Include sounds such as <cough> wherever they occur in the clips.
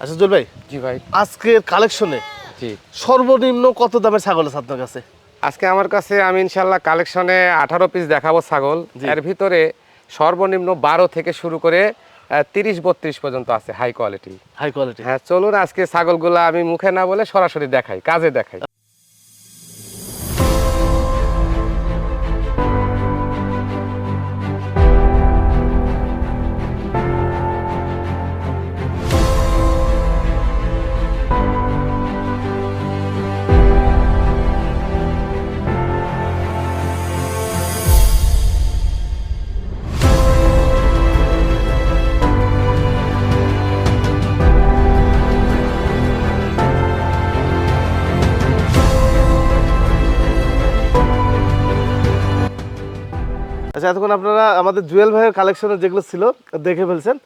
আচ্ছা জুল ভাই জি ভাই। আজকের কালেকশনে জি। সর্বনিম্ন কত দামের ছাগল আছে আপনার কাছে? আজকে আমার কাছে আমি ইনশাল্লাহ কালেকশনে আঠারো পিস দেখাবো ছাগল। এর ভিতরে সর্বনিম্ন বারো থেকে শুরু করে তিরিশ বত্রিশ পর্যন্ত আছে হাই কোয়ালিটি হাই কোয়ালিটি হ্যাঁ চলুন আজকে ছাগলগুলো আমি মুখে না বলে সরাসরি দেখাই কাজে দেখাই। আচ্ছা এতক্ষণ আপনারা আমাদের জুয়েল ভাইয়ের কালেকশনে যেগুলো ছিল দেখে ফেলছেন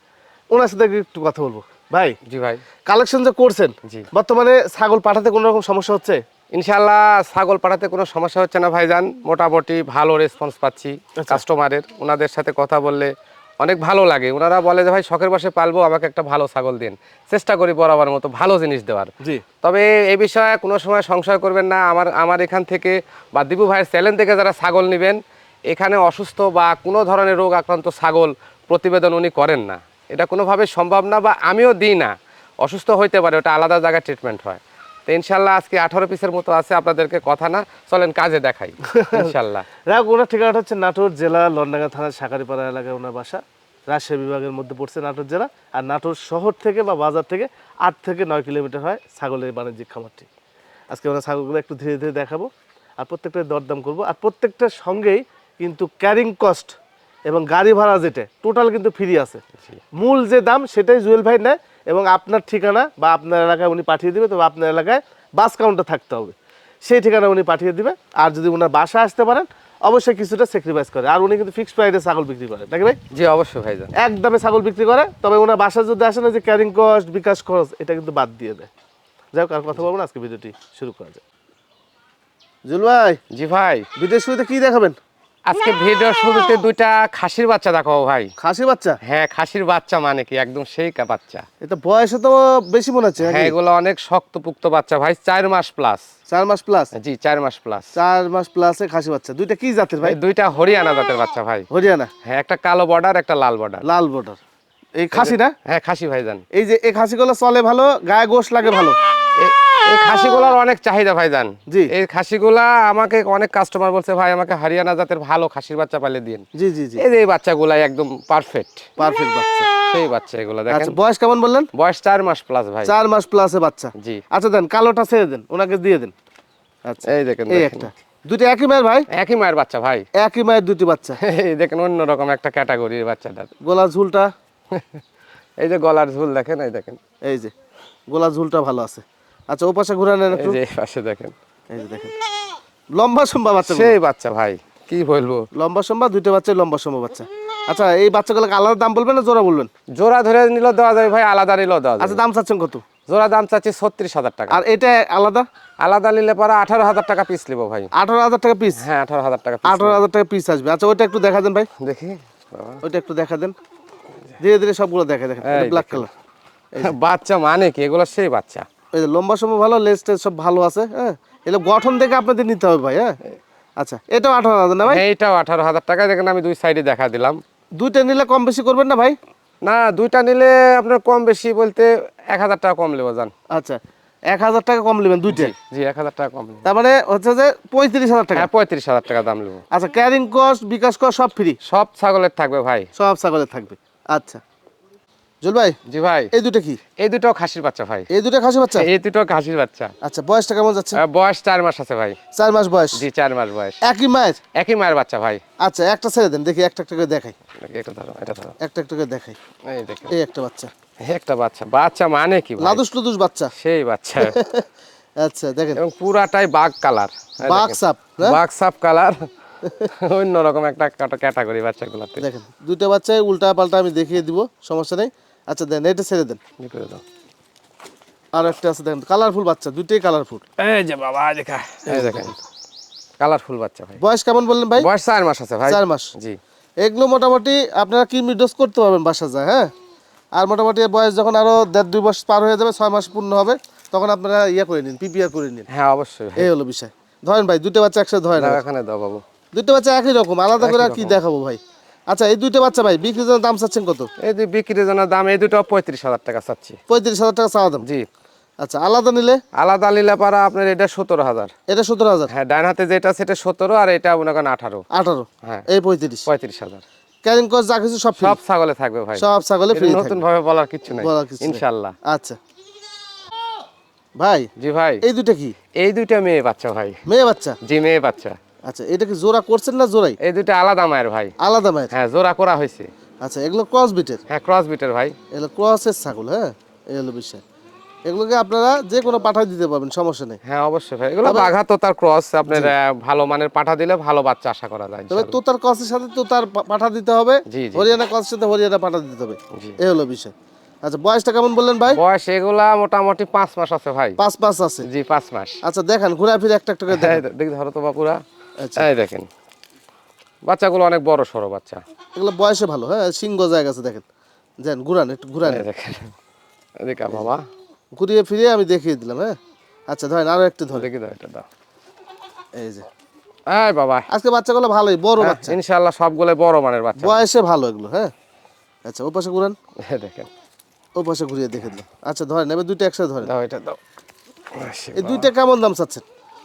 ওনার সাথে একটু কথা বলব। ভাই জি ভাই। কালেকশন যে করছেন জি। বর্তমানে ছাগল পাঠাতে কোনো রকম সমস্যা হচ্ছে? ইনশাল্লাহ ছাগল পাঠাতে কোনো সমস্যা হচ্ছে না ভাইজান। মোটামুটি ভালো রেসপন্স পাচ্ছি আচ্ছা। কাস্টমারের ওনাদের সাথে কথা বললে অনেক ভালো লাগে। ওনারা বলে যে ভাই শখের বসে পালবো আমাকে একটা ভালো ছাগল দিন। চেষ্টা করি বরাবর মতো ভালো জিনিস দেওয়ার। জি। তবে এই বিষয়ে কোনো সময় সংশয় করবেন না। আমার আমার এখান থেকে বা দীপু ভাইয়ের চ্যানেল থেকে যারা ছাগল নেবেন এখানে অসুস্থ বা কোনো ধরনের রোগ আক্রান্ত ছাগল প্রতিবেদন উনি করেন না। এটা কোনোভাবে সম্ভব না বা আমিও দিই না। অসুস্থ হইতে পারে, ওটা আলাদা জায়গায় ট্রিটমেন্ট হয়। তো ইনশাল্লাহ আজকে আঠারো পিসের মতো আছে, আপনাদেরকে কথা না, চলেন কাজে দেখাই, ইনশাল্লাহ। <laughs> রাগ ওনার ঠিকানাটা হচ্ছে নাটোর জেলা লন্ডাঙ্গা থানার শাকারিপাড়া এলাকায় ওনার বাসা। রাজশাহী বিভাগের মধ্যে পড়ছে নাটোর জেলা, আর নাটোর শহর থেকে বা বাজার থেকে আট থেকে নয় কিলোমিটার হয় ছাগলের বাণিজ্যিক খামারটি। আজকে আমরা ছাগলগুলো একটু ধীরে ধীরে দেখাবো, আর প্রত্যেকটা দরদাম করব। আর প্রত্যেকটার সঙ্গেই কিন্তু ক্যারিং কস্ট এবং গাড়ি ভাড়া যেটা টোটাল কিন্তু ফ্রি আছে। মূল যে দাম সেটাই জুয়েল ভাই নেয় এবং আপনার ঠিকানা বা আপনার এলাকায় উনি পাঠিয়ে দেবে তবে আপনার এলাকায় বাস কাউন্টার থাকতে হবে। সেই ঠিকানা উনি পাঠিয়ে দিবে। আর যদি ওনার বাসা আসতে পারেন অবশ্যই কিছুটা স্যাক্রিফাইস করে। আর উনি কিন্তু ফিক্সড প্রাইসে ছাগল বিক্রি করে নাকি ভাই? জি অবশ্যই ভাইজান। এক দামে ছাগল বিক্রি করে তবে ওনার বাসা যদি আসে না যে ক্যারিং কস্ট বিকাশ খরচ এটা কিন্তু বাদ দিয়ে দেয়। যাই হোক আর কথা বলব না আজকে ভিডিওটি শুরু করা যায় জুল ভাই জি ভাই। ভিডিও শুরুতে কি দেখাবেন? আজকে ভিডিও শুরুতে দুইটা খাসির বাচ্চা দেখাবো ভাই। খাসির বাচ্চা? হ্যাঁ খাসির বাচ্চা মানে কি? একদম সেই কা বাচ্চা। এটা বয়সে তো বেশি মনে হচ্ছে হ্যাঁ এগুলো অনেক শক্তপুক্ত বাচ্চা ভাই চার মাস প্লাস চার মাস প্লাস জি চার মাস প্লাস চার মাস প্লাসে খাসি বাচ্চা। দুইটা কি জাতের ভাই? দুইটা হরিয়ানা জাতের বাচ্চা ভাই। হরিয়ানা। হ্যাঁ একটা কালো বর্ডার একটা লাল বর্ডার লাল বর্ডার এই খাসি না? হ্যাঁ খাসি ভাই ভাইজান। এই যে এই খাসিগুলো চলে ভালো গায়ে গোশ লাগে ভালো। এই খাসিগুলার অনেক চাহিদা ভাইজান। জি। এই খাসিগুলা আমাকে অনেক কাস্টমার বলছে ভাই আমাকে হরিয়ানা জাতের ভালো খাসির বাচ্চা পালে দিন জি জি জি। এই যে এই বাচ্চাগুলা একদম পারফেক্ট পারফেক্ট বাচ্চা। সেই বাচ্চা এগুলো দেখেন। আচ্ছা বয়স কেমন বললেন? বয়স মাস প্লাস ভাই। মাস প্লাসে বাচ্চা। জি। আচ্ছা দেন কালোটা ছেড়ে দেন ওনাকে দিয়ে দেন। আচ্ছা এই দেখেন এই একটা। দুটো একই মায়ের ভাই? একই মায়ের বাচ্চা ভাই। একই মায়ের দুটি বাচ্চা। <laughs> এই দেখেন অন্যরকম একটা ক্যাটাগরির বাচ্চাটার। গোলা ঝুলটা? <laughs> এই যে গলার ঝুল দেখেন এই দেখেন। এই যে গোলা ঝুলটা ভালো আছে। আচ্ছা ও পাশে ঘুরে নেন এই যে পাশে দেখেন। এই যে দেখেন। লম্বা সম্ভব বাচ্চা সেই বাচ্চা ভাই কি বলব? লম্বা সম্ভব দুইটা বাচ্চা লম্বা সম্ভব বাচ্চা। আচ্ছা এই বাচ্চাগুলোকে আলাদা দাম বলবেন না জোড়া বলবেন? জোড়া ধরে নিল দেওয়া যাবে ভাই আলাদা নিলেও দেওয়া আচ্ছা দাম চাচ্ছেন কত? জোড়া দাম চাচ্ছি ছত্রিশ হাজার টাকা। আর এটা আলাদা? আলাদা নিলে পরে আঠারো হাজার টাকা পিস নেব ভাই। আঠারো হাজার টাকা পিস হ্যাঁ আঠারো হাজার টাকা আঠারো হাজার টাকা পিস আসবে। আচ্ছা ওইটা একটু দেখা দেন ভাই। দেখি ওইটা একটু দেখা দেন। ধীরে ধীরে সবগুলো দেখা দেখেন। ব্ল্যাক কালার বাচ্চা মানে কি? এগুলো সেই বাচ্চা। এই যে লম্বা সময় ভালো লেজ টেজ সব ভালো আছে হ্যাঁ? এগুলো গঠন দেখে আপনাদের নিতে হবে ভাই হ্যাঁ? আচ্ছা এটাও আঠারো হাজার না ভাই? হ্যাঁ, এইটাও আঠারো হাজার টাকা দেখেন আমি দুই সাইডে দেখা দিলাম। দুইটা নিলে কম বেশি করবেন না ভাই? না দুইটা নিলে আপনার কম বেশি বলতে এক হাজার টাকা কম নেব যান আচ্ছা এক হাজার টাকা কম নেবেন দুইটা? জি এক হাজার টাকা কম তার মানে হচ্ছে যে পঁয়ত্রিশ হাজার টাকা? হ্যাঁ পঁয়ত্রিশ হাজার টাকা দাম নেব। আচ্ছা ক্যারিং কস্ট বিকাশ কস্ট সব ফ্রি সব ছাগলের থাকবে ভাই। সব ছাগলের থাকবে। আচ্ছা জুল ভাই জি ভাই। এই দুটো কি? এই দুটো খাসির বাচ্চা ভাই। এই দুটো খাসি বাচ্চা? এই দুটো খাসির বাচ্চা। আচ্ছা বয়সটা কেমন যাচ্ছে? বয়স চার মাস আছে ভাই। চার মাস বয়স? জি চার মাস বয়স। একই মায়ের? একই মায়ের বাচ্চা ভাই। আচ্ছা একটা ছেড়ে দেন দেখি একটা একটা করে দেখাই। এটা ধরো এটা ধরো। একটা একটা করে দেখাই। এই দেখেন এই একটা বাচ্চা। একটা বাচ্চা। বাচ্চা মানে কি? লাদুস লুদুস বাচ্চা। সেই বাচ্চা। <laughs> আচ্ছা দেখেন। এবং পুরাটাই বাঘ কালার। বাঘ সাপ বাঘ সাপ কালার। <laughs> অন্যরকম একটা ক্যাটাগরি বাচ্চাগুলোতে। দেখেন দুইটা বাচ্চায় উল্টা পাল্টা আমি দেখিয়ে দিব সমস্যা নেই। আচ্ছা দেন এটা ছেড়ে দেন। করে দাও। আর একটা আছে দেখেন কালারফুল বাচ্চা দুইটাই কালারফুল এই যে বাবা দেখা। এই দেখেন কালারফুল বাচ্চা ভাই। বয়স কেমন বললেন ভাই? বয়স চার মাস আছে ভাই। চার মাস। জি। এগুলো মোটামুটি আপনারা কিডনি ডোজ করতে পারবেন বাসা যায় হ্যাঁ? আর মোটামুটি বয়স যখন আরও দেড় দুই বছর পার হয়ে যাবে ছয় মাস পূর্ণ হবে তখন আপনারা ইয়ে করে নিন পিপিআর করে নিন। হ্যাঁ অবশ্যই এই হলো বিষয়। ধরেন ভাই দুটো বাচ্চা একসাথে ধরেন। এখানে দাও বাবু। দুটো বাচ্চা একই রকম আলাদা করে আর কি দেখাবো ভাই? আচ্ছা এই দুইটা বাচ্চা ভাই বিক্রির জন্য দাম চাচ্ছেন কত? এই যে বিক্রির জন্য দাম এই দুটো পঁয়ত্রিশ হাজার টাকা চাচ্ছি। পঁয়ত্রিশ হাজার টাকা চাওয়া দাম? জি। আচ্ছা আলাদা নিলে? আলাদা নিলে পারা আপনার এটা সতেরো হাজার। এটা সতেরো হাজার? হ্যাঁ ডান হাতে যেটা সেটা সতেরো আর এটা মনে করেন আঠারো। আঠারো? হ্যাঁ। এই পঁয়ত্রিশ? পঁয়ত্রিশ হাজার। ক্যারিং কস্ট যা কিছু সব। সব ছাগলে থাকবে ভাই। সব ছাগলে ফ্রি নতুন ভাবে বলার কিছু নাই। বলার কিছু নাই। আচ্ছা। ভাই জি ভাই। এই দুইটা কি? এই দুইটা মেয়ে বাচ্চা ভাই। মেয়ে বাচ্চা? জি মেয়ে বাচ্চা। আচ্ছা এটা কি জোড়া করছেন না জোড়াই? এই দুইটা আলাদা মায়ের ভাই। আলাদা মায়ের? হ্যাঁ জোড়া করা হয়েছে। আচ্ছা এগুলো ক্রস বিটের হ্যাঁ ক্রস বিটের ভাই। এগুলো ক্রসের ছাগল হ্যাঁ? এই হলো বিষয়। এগুলোকে আপনারা যে কোনো পাঠায় দিতে পারবেন সমস্যা নেই। হ্যাঁ অবশ্যই ভাই। এগুলো বাঘা তো তার ক্রস আপনার ভালো মানের পাঠা দিলে ভালো বাচ্চা আশা করা যায় তবে। তোতার ক্রসের সাথে তোতার পাঠা দিতে হবে। হরিয়ানা ক্রসের সাথে হরিয়ানা পাঠা দিতে হবে। এই হলো বিষয়। আচ্ছা বয়সটা কেমন বললেন ভাই? বয়স এগুলা মোটামুটি পাঁচ মাস আছে ভাই। পাঁচ মাস আছে? জি পাঁচ মাস। আচ্ছা দেখেন ঘুরে ফিরে একটা একটা করে এই দেখি ধরো তো বাপুরা। এই দেখেন। বাচ্চাগুলো অনেক বড় সড়ো বাচ্চা। এগুলো বয়সে ভালো হ্যাঁ সিংহ জায়গা আছে দেখেন। যান ঘুরান একটু ঘুরান। দেখেন। এদিকে বাবা। ঘুরিয়ে ফিরিয়ে আমি দেখিয়ে দিলাম হ্যাঁ। আচ্ছা ধরেন আরও একটু ধরেন। দেখি দাও এটা দাও। এই যে। এই বাবা। আজকে বাচ্চাগুলো ভালোই বড় হ্যাঁ, বাচ্চা। ইনশাল্লাহ সবগুলো বড় মানের বাচ্চা। বয়সে ভালো এগুলো হ্যাঁ। আচ্ছা ও পাশে ঘুরান। এই দেখেন। ও পাশে ঘুরিয়ে দেখে দিলাম। আচ্ছা ধরেন এবার দুইটা একসাথে ধরেন। দাও এটা দাও। এই দুইটা কেমন দাম চাচ্ছেন?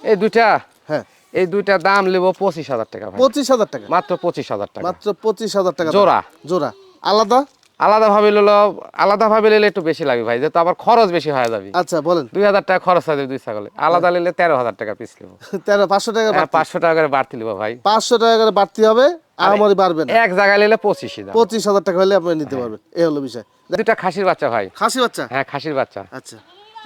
এই দুইটা? হ্যাঁ। এই দুইটা দাম নেব পঁচিশ হাজার টাকা পঁচিশ হাজার টাকা। মাত্র পঁচিশ হাজার টাকা। মাত্র পঁচিশ হাজার টাকা জোড়া। জোড়া। আলাদা? আলাদা ভাবে নিলো আলাদা ভাবে নিলে একটু বেশি লাগবে ভাই যেহেতু আবার খরচ বেশি হয়ে যাবে। আচ্ছা বলেন। দুই হাজার টাকা খরচ হয়ে যাবে দুই ছাগলে। আলাদা নিলে তেরো হাজার টাকা পিস নেব। <laughs> তেরো পাঁচশো টাকা হ্যাঁ, পাঁচশো টাকা করে বাড়তি নেব ভাই। পাঁচশো টাকা করে বাড়তি হবে আমারই বাড়বে না। এক জায়গায় নিলে পঁচিশই দাম। পঁচিশ হাজার টাকা হলে আপনি নিতে পারবেন। এই হলো বিষয়। দুইটা খাসির বাচ্চা ভাই। খাসি বাচ্চা? হ্যাঁ খাসির বাচ্চা। আচ্ছা।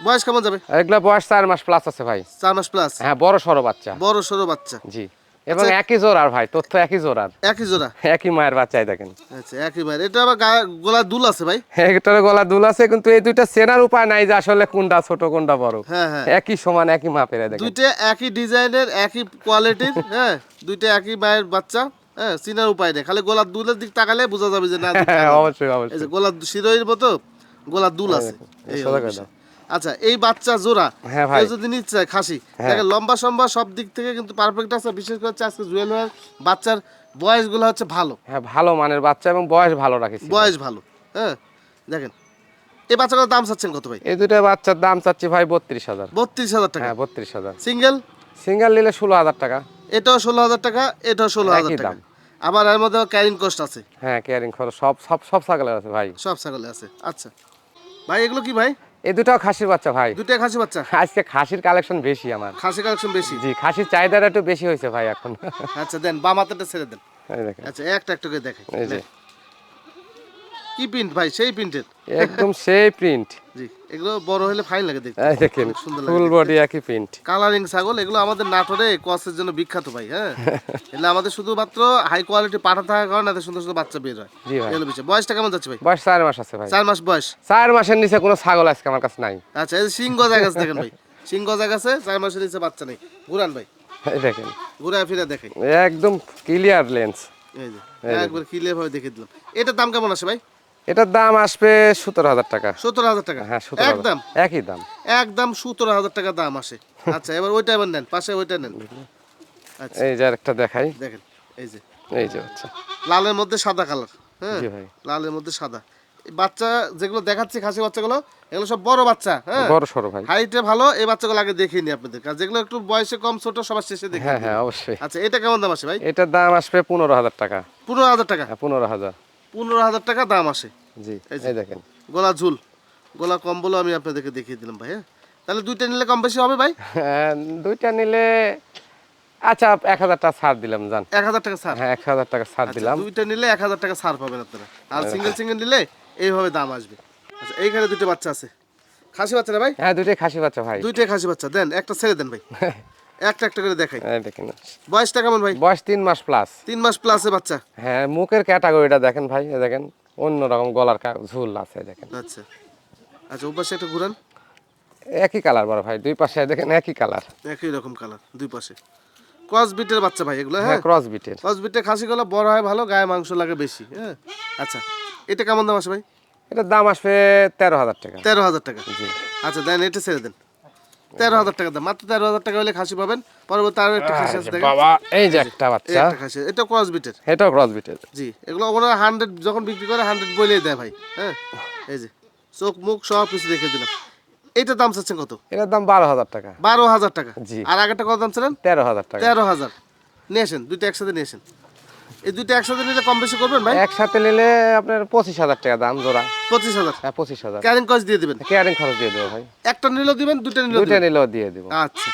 বয়স কেমন যাবে? এগুলো বয়স চার মাস প্লাস আছে ভাই। চার মাস প্লাস হ্যাঁ বড় সড়ো বাচ্চা। বড় সড়ো বাচ্চা। জি। এবং একই জোড়ার ভাই তথ্য একই জোড়ার একই জোড়া? একই মায়ের বাচ্চাই দেখেন। আচ্ছা একই ভাই এটা আবার গোলা দুল আছে ভাই? একটার গলা দুল আছে কিন্তু এই দুইটা চেনার উপায় নাই যে আসলে কোনটা ছোট কোনটা বড়। হ্যাঁ হ্যাঁ। একই সমান একই মাপের দেখেন। দুইটা একই ডিজাইনের একই কোয়ালিটির হ্যাঁ দুইটা একই মায়ের বাচ্চা হ্যাঁ চিনার উপায় নেই। খালি গোলার দুলের দিক তাকালে বোঝা যাবে যে না হ্যাঁ। অবশ্যই অবশ্যই যে গোলার শিরোইয়ের মতো গোলার দুল আছে। এই আচ্ছা এই বাচ্চা জোড়া হ্যাঁ ভাই। যদি নিচ্ছে খাসি। দেখেন লম্বা সম্বা সব দিক থেকে কিন্তু পারফেক্ট আছে বিশেষ করে আজকে জুয়েল ভাইয়ের বাচ্চার বয়সগুলো হচ্ছে ভালো। হ্যাঁ ভালো মানের বাচ্চা এবং বয়স ভালো রাখিছি। বয়স ভালো হ্যাঁ। দেখেন এই বাচ্চাগুলোর দাম চাচ্ছেন কত ভাই? এই দুটো বাচ্চার দাম চাচ্ছি ভাই বত্রিশ হাজার। বত্রিশ হাজার টাকা। হ্যাঁ বত্রিশ হাজার। সিঙ্গেল সিঙ্গেল নিলে ষোলো হাজার টাকা। এটাও ষোলো হাজার টাকা এটাও ষোলো হাজার টাকা। আবার এর মধ্যে ক্যারিং কস্ট আছে। হ্যাঁ ক্যারিং খরচ সব সব সব ছাগলের আছে ভাই। সব ছাগলে আছে। আচ্ছা। ভাই এগুলো কি ভাই? এই দুটাও খাসির বাচ্চা ভাই। দুইটা খাসি বাচ্চা? আজকে খাসির কালেকশন বেশি আমার। খাসি কালেকশন বেশি? জি খাসির চাহিদাটা একটু বেশি হয়েছে ভাই এখন। আচ্ছা দেন বাম হাতটা ছেড়ে দেন। আচ্ছা একটা একটা করে দেখাই। এই যে। কি প্রিন্ট ভাই? সেই প্রিন্টের একদম সেই প্রিন্ট জি এগুলো বড় হলে ফাইন লাগে দেখতে। এই দেখেন ফুল বডি একই প্রিন্ট কালারিং ছাগল এগুলো আমাদের নাটোরে কসের জন্য বিখ্যাত ভাই হ্যাঁ? <laughs> এগুলো আমাদের শুধুমাত্র হাই কোয়ালিটি পাঠা থাকার কারণে এত সুন্দর সুন্দর বাচ্চা বের হয়। জি ভাই। এগুলো বিষয় বয়সটা কেমন যাচ্ছে ভাই? বয়স চার মাস আছে ভাই। চার মাস বয়স? চার মাসের নিচে কোনো ছাগল আজকে আমার কাছে নাই। আচ্ছা এই সিং গজা গেছে দেখেন ভাই। সিং গজা গেছে চার মাসের নিচে বাচ্চা নেই। ঘুরান ভাই। এই দেখেন। ঘুরে ফিরে দেখাই একদম ক্লিয়ার লেন্স এই যে একবার ক্লিয়ার ভাবে দেখে দিলাম। এটার দাম কেমন আছে ভাই? এটার দাম আসবে সতেরো হাজার টাকা। সতেরো হাজার টাকা? হ্যাঁ একদম? একই দাম। একদম সতেরো হাজার টাকা দাম আসে। আচ্ছা এবার ওইটা এবার নেন পাশে ওইটা নেন। আচ্ছা। এই যে আরেকটা দেখাই। দেখেন এই যে। এই যে আচ্ছা লালের মধ্যে সাদা কালার হ্যাঁ? লালের মধ্যে সাদা। বাচ্চা যেগুলো দেখাচ্ছি খাসি বাচ্চাগুলো এগুলো সব বড় বাচ্চা হ্যাঁ? বড় সড়ো ভাই। হাইটে ভালো এই বাচ্চাগুলো আগে দেখিয়ে নি আপনাদের। কাছে যেগুলো একটু বয়সে কম ছোট সবার শেষে দেখি হ্যাঁ হ্যাঁ অবশ্যই। আচ্ছা এটা কেমন দাম আসে ভাই? এটার দাম আসবে পনেরো হাজার টাকা। পনেরো হাজার টাকা। হ্যাঁ পনেরো হাজার। পনেরো হাজার টাকা দাম আসে। জি এই দেখেন। গোলা ঝুল গোলা কম্বলও আমি আপনাদেরকে দেখিয়ে দিলাম ভাই হ্যাঁ? তাহলে দুইটা নিলে কম বেশি হবে ভাই? হ্যাঁ, দুইটা নিলে আচ্ছা এক হাজার টাকা ছাড় দিলাম জান এক হাজার টাকা ছাড়। হ্যাঁ এক হাজার টাকা ছাড় আচ্ছা, দিলাম। দুইটা নিলে এক হাজার টাকা ছাড় পাবেন আপনারা। আর সিঙ্গেল সিঙ্গেল নিলে এইভাবে দাম আসবে। আচ্ছা এইখানে দুটো বাচ্চা আছে। খাসি বাচ্চা না ভাই? হ্যাঁ দুইটাই খাসি বাচ্চা ভাই। দুইটাই খাসি বাচ্চা। দেন একটা ছেড়ে দেন ভাই। <laughs> একটা একটা করে দেখাই। দেখেন। বয়সটা কেমন ভাই? বয়স তিন মাস প্লাস তিন মাস প্লাসে বাচ্চা। হ্যাঁ মুখের ক্যাটাগরিটা দেখেন ভাই দেখেন অন্যরকম গলার কা- ঝুল আছে দেখেন। আচ্ছা। আচ্ছা ওপাশে একটা ঘুরান। একই কালার বড় ভাই দুই পাশে দেখেন একই কালার একই রকম কালার দুই পাশে। ক্রস বিটের বাচ্চা ভাই এগুলো হ্যাঁ হ্যাঁ? ক্রস বিটের ক্রস বিটের খাসি গুলো বড় হয় ভালো গায়ে মাংস লাগে বেশি হ্যাঁ? আচ্ছা এটা কেমন দাম আছে ভাই? এটার দাম আসবে তেরো হাজার টাকা। তেরো হাজার টাকা। জি। আচ্ছা দেন এটা ছেড়ে দেন। তেরো হাজার টাকা দাম। মাত্র তেরো হাজার টাকা হলে খাসি পাবেন। পরবর্তী আরও একটা খাসি আছে বাবা এই যে একটা বাচ্চা। একটা খাসি। এটা ক্রস বিটের এটাও ক্রস বিটের জি এগুলো ওনারা হান্ড্রেড যখন বিক্রি করে হান্ড্রেড বলেই দেয় ভাই হ্যাঁ? এই যে চোখ মুখ সব কিছু দেখে দিলাম। এইটার দাম চাচ্ছেন কত? এটার দাম বারো হাজার টাকা। বারো হাজার টাকা। জি। আর আগেরটা কত দাম ছিলেন? তেরো হাজার টাকা। তেরো হাজার। নিয়ে আসেন দুইটা একসাথে নিয়ে আসেন। এই দুইটা একসাথে নিলে কম বেশি করবেন ভাই? একসাথে নিলে আপনার পঁচিশ হাজার টাকা দাম জোড়া। পঁচিশ হাজার। হ্যাঁ পঁচিশ হাজার। ক্যারিং কস্ট দিয়ে দিবেন? কেয়ারিং খরচ দিয়ে দেবো ভাই। একটা নিলেও দিবেন দুইটা নিলেও দিবেন? নিলেও দিয়ে দেবো। আচ্ছা।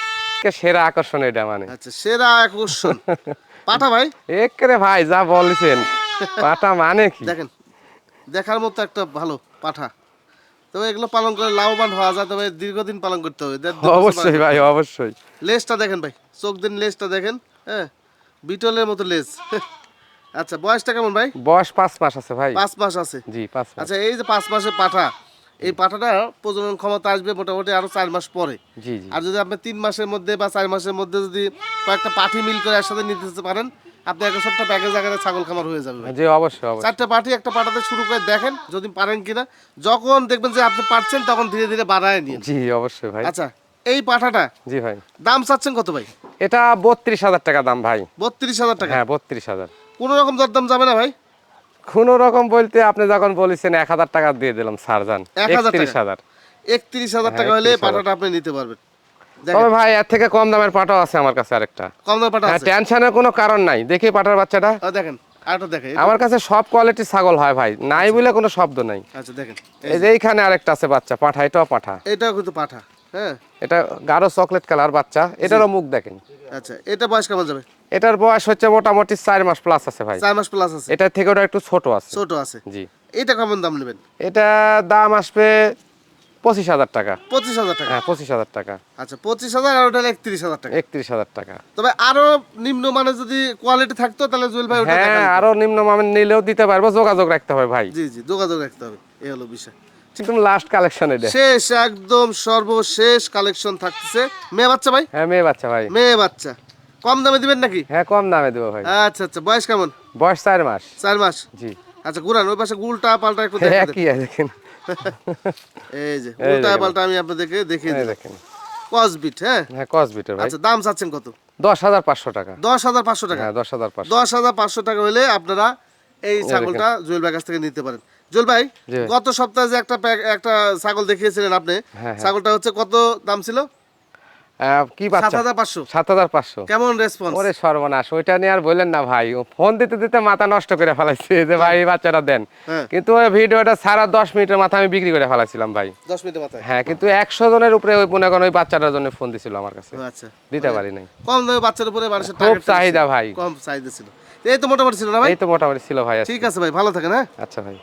সেরা আকর্ষণ এটা মানে। আচ্ছা সেরা আকর্ষণ। <laughs> পাঠা ভাই? একেরে ভাই যা বলছেন। পাটা মানে কি? দেখেন দেখার মতো একটা ভালো পাঠা। তবে এগুলো পালন করে লাভবান হওয়া যায় তবে দীর্ঘদিন পালন করতে হবে। অবশ্যই ভাই অবশ্যই। লেজটা দেখেন ভাই চোখ দিন লেজটা দেখেন হ্যাঁ? বিটলের মতো লেজ। আচ্ছা বয়সটা কেমন ভাই? বয়স পাঁচ মাস আছে ভাই। পাঁচ মাস আছে? জি পাঁচ মাস। আচ্ছা এই যে পাঁচ মাসের পাঠা এই পাঠাটা প্রজনন ক্ষমতা আসবে মোটামুটি আরও চার মাস পরে। জি জি। আর যদি আপনি তিন মাসের মধ্যে বা চার মাসের মধ্যে যদি কয়েকটা পাঠি মিল করে একসাথে নিতে যেতে পারেন আপনি এক ছোট্ট প্যাকেজ আকারে ছাগল খামার হয়ে যাবে জি অবশ্যই অবশ্যই। চারটে পাঠি একটা পাঠাতে শুরু করে দেখেন যদি পারেন কিনা। যখন দেখবেন যে আপনি পারছেন তখন ধীরে ধীরে বাড়ায় নিন। জি অবশ্যই ভাই। আচ্ছা এই পাঠাটা জি ভাই। দাম চাচ্ছেন কত ভাই? এটা বত্রিশ হাজার টাকা দাম ভাই। বত্রিশ হাজার টাকা। হ্যাঁ বত্রিশ হাজার। কোনো রকম দরদাম যাবে না ভাই? কোন রকম বলতে আপনি যখন বলেছেন এক হাজার টাকা দিয়ে দিলাম সারজান একত্রিশ হাজার। একত্রিশ হাজার হ্যাঁ, টাকা হলে 31,000 পাঠাটা আপনি নিতে পারবেন। তবে ভাই এর থেকে কম দামের পাটাও আছে আমার কাছে আরেকটা। কম দামে পাঠা হ্যাঁ আছে? টেনশনের কোনো কারণ নাই। দেখি পাটার বাচ্চাটা। দেখেন দেখেন আমার কাছে সব কোয়ালিটির ছাগল হয় ভাই। নাই বলে কোনো শব্দ নাই। আচ্ছা দেখেন এই যে এইখানে আরেকটা আছে বাচ্চা পাঠা এটাও পাঠা। এটাও কিন্তু পাঠা। হ্যাঁ। এটা গাঢ় চকলেট কালার বাচ্চা। এটারও মুখ দেখেন। আচ্ছা এটা বয়স কেমন যাবে? এটার বয়স হচ্ছে মোটামুটি চার মাস প্লাস আছে ভাই। চার মাস প্লাস আছে। এটার থেকে ওটা একটু ছোট আছে। ছোট আছে। জি। এটা কেমন দাম নেবেন? এটা দাম আসবে পঁচিশ হাজার টাকা। পঁচিশ হাজার টাকা? হ্যাঁ পঁচিশ হাজার টাকা। আচ্ছা পঁচিশ হাজার আর ওটা একত্রিশ হাজার টাকা। একত্রিশ হাজার টাকা। তবে আরও নিম্ন মানে যদি কোয়ালিটি থাকতো তাহলে জুয়েল ভাই হ্যাঁ আরও নিম্ন মানের নিলেও দিতে পারব যোগাযোগ রাখতে হবে ভাই। জি জি যোগাযোগ রাখতে হবে। এই হলো বিষয়। একদম লাস্ট কালেকশন এটা। শেষ একদম সর্বশেষ কালেকশন থাকতেছে। মেয়ে বাচ্চা ভাই? হ্যাঁ মেয়ে বাচ্চা ভাই। মেয়ে বাচ্চা। কম দামে দিবেন নাকি? হ্যাঁ কম দামে দেবো ভাই। আচ্ছা আচ্ছা। বয়স কেমন? বয়স চার মাস। চার মাস? জি। আচ্ছা ঘুরান ওই পাশে গুলটা পাল্টা একটু হ্যাঁ দেখে দেন। কি দেখেন। <laughs> এই যে উল্টা পাল্টা আমি আপনাদেরকে দেখিয়ে দিলাম। দেখেন। কসবিট হ্যাঁ? হ্যাঁ কসবিটের ভাই। আচ্ছা দাম চাচ্ছেন কত? দশ হাজার পাঁচশো টাকা। দশ হাজার পাঁচশো টাকা? হ্যাঁ দশ হাজার পাঁচশো। দশ হাজার পাঁচশো টাকা হলে আপনারা এই ছাগলটা জুয়েল ভাই থেকে নিতে পারেন। জুয়েল ভাই গত সপ্তাহে যে একটা একটা ছাগল দেখিয়েছিলেন আপনি হ্যাঁ। ছাগলটা হচ্ছে কত দাম ছিল? কি কেমন রেসপন্স ওরে সর্বনাশ ওইটা নিয়ে আর বললেন না ভাই। ফোন দিতে দিতে মাথা নষ্ট করে ফেলাইছে যে ভাই বাচ্চাটা দেন। হ্যাঁ। কিন্তু ওই ভিডিওটা সারা দশ মিনিটের মাথা আমি বিক্রি করে ফেলাইছিলাম ভাই। দশ মিনিটের মাথায়? হ্যাঁ কিন্তু একশো জনের উপরে ওই মনে করেন ওই বাচ্চাটার জন্য ফোন দিছিল আমার কাছে। আচ্ছা। দিতে পারি নাই। কম দামে বাচ্চার উপরে মানুষের খুব চাহিদা ভাই। কম চাহিদা ছিল। এই তো মোটামুটি ছিল না ভাই? এই তো মোটামুটি ছিল ভাই। ঠিক আছে ভাই ভালো থাকেন হ্যাঁ। আচ্ছা ভাই।